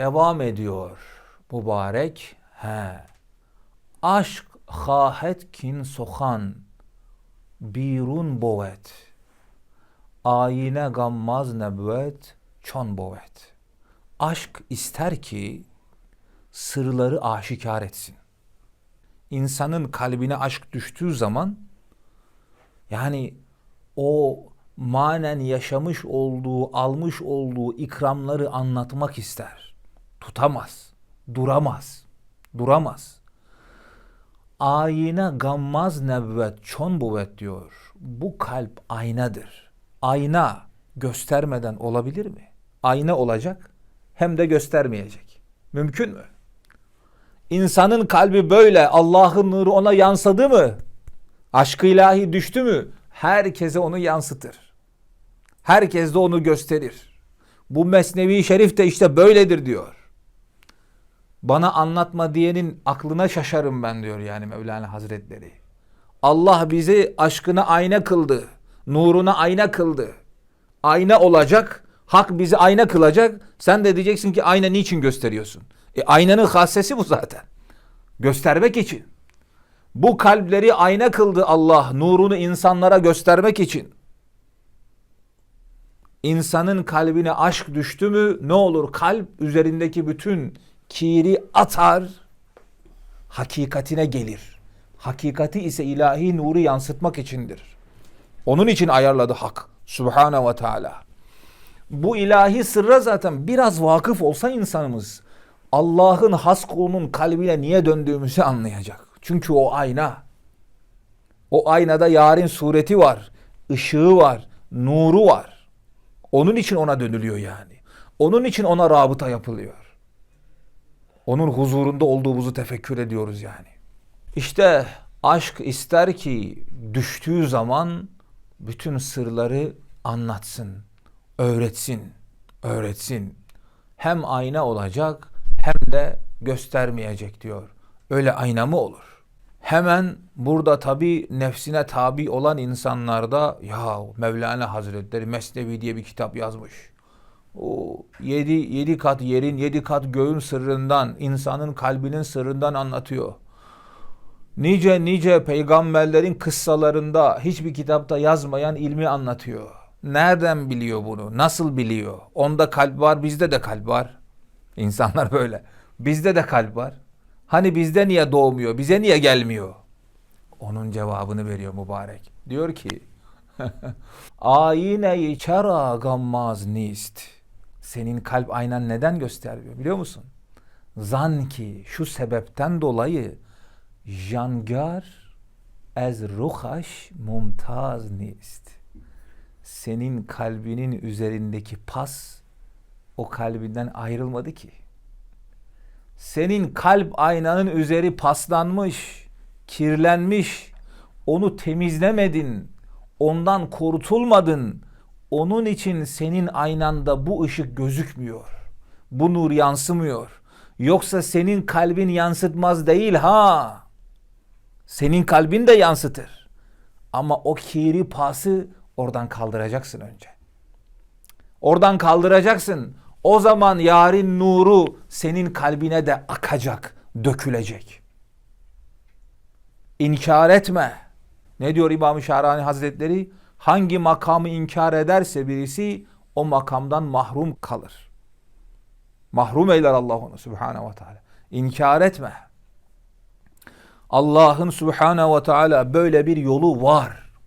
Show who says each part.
Speaker 1: Devam ediyor mübarek. He. Aşk hahet kin sokan birun bovet. Ayine gammaz nebvet çon bovet. Aşk ister ki sırları aşikar etsin. İnsanın kalbine aşk düştüğü zaman yani o manen yaşamış olduğu, almış olduğu ikramları anlatmak ister. Tutamaz, duramaz, duramaz. Ayna gammaz nebvet çon buvet diyor. Bu kalp aynadır. Ayna göstermeden olabilir mi? Ayna olacak hem de göstermeyecek. Mümkün mü? İnsanın kalbi böyle Allah'ın nuru ona yansıdı mı? Aşkı ilahi düştü mü? Herkese onu yansıtır. Herkes de onu gösterir. Bu Mesnevi Şerif de işte böyledir diyor. Bana anlatma diyenin aklına şaşarım ben diyor yani Mevlana Hazretleri. Allah bizi aşkına ayna kıldı. Nuruna ayna kıldı. Ayna olacak. Hak bizi ayna kılacak. Sen de diyeceksin ki ayna niçin gösteriyorsun? E aynanın hassesi bu zaten. Göstermek için. Bu kalpleri ayna kıldı Allah nurunu insanlara göstermek için. İnsanın kalbine aşk düştü mü ne olur kalp üzerindeki bütün kiri atar hakikatine gelir. Hakikati ise ilahi nuru yansıtmak içindir. Onun için ayarladı hak. Subhanahu ve Teala. Bu ilahi sırra zaten biraz vakıf olsa insanımız Allah'ın has kulunun kalbine niye döndüğümüzü anlayacak. Çünkü o ayna. O aynada yarın sureti var, ışığı var, nuru var. Onun için ona dönülüyor yani. Onun için ona rabıta yapılıyor. Onun huzurunda olduğumuzu tefekkür ediyoruz yani. İşte aşk ister ki düştüğü zaman bütün sırları anlatsın, öğretsin, öğretsin. Hem ayna olacak hem de göstermeyecek diyor. Öyle ayna mı olur? Hemen burada tabi nefsine tabi olan insanlarda ya Mevlana Hazretleri Mesnevi diye bir kitap yazmış. O yedi, yedi kat yerin, yedi kat göğün sırrından, insanın kalbinin sırrından anlatıyor. Nice nice peygamberlerin kıssalarında hiçbir kitapta yazmayan ilmi anlatıyor. Nereden biliyor bunu? Nasıl biliyor? Onda kalp var, bizde de kalp var. İnsanlar böyle. Bizde de kalp var. Hani bizde niye doğmuyor? Bize niye gelmiyor? Onun cevabını veriyor mübarek. Diyor ki Ayine-i çara gammaz nist. Senin kalp aynen neden göstermiyor biliyor musun? Zan ki şu sebepten dolayı jangar ez ruhaş mumtaz nist. Senin kalbinin üzerindeki pas o kalbinden ayrılmadı ki. Senin kalp aynanın üzeri paslanmış, kirlenmiş. Onu temizlemedin. Ondan kurtulmadın. Onun için senin aynanda bu ışık gözükmüyor. Bu nur yansımıyor. Yoksa senin kalbin yansıtmaz değil ha. Senin kalbin de yansıtır. Ama o kiri pası oradan kaldıracaksın önce. Oradan kaldıracaksın. O zaman yarın nuru senin kalbine de akacak, dökülecek. İnkar etme. Ne diyor İmam-ı Şahrani Hazretleri? Hangi makamı inkar ederse birisi o makamdan mahrum kalır. Mahrum eyler Allah onu Subhanahu ve Teala. İnkar etme. Allah'ın Subhanahu ve Teala böyle bir yolu var.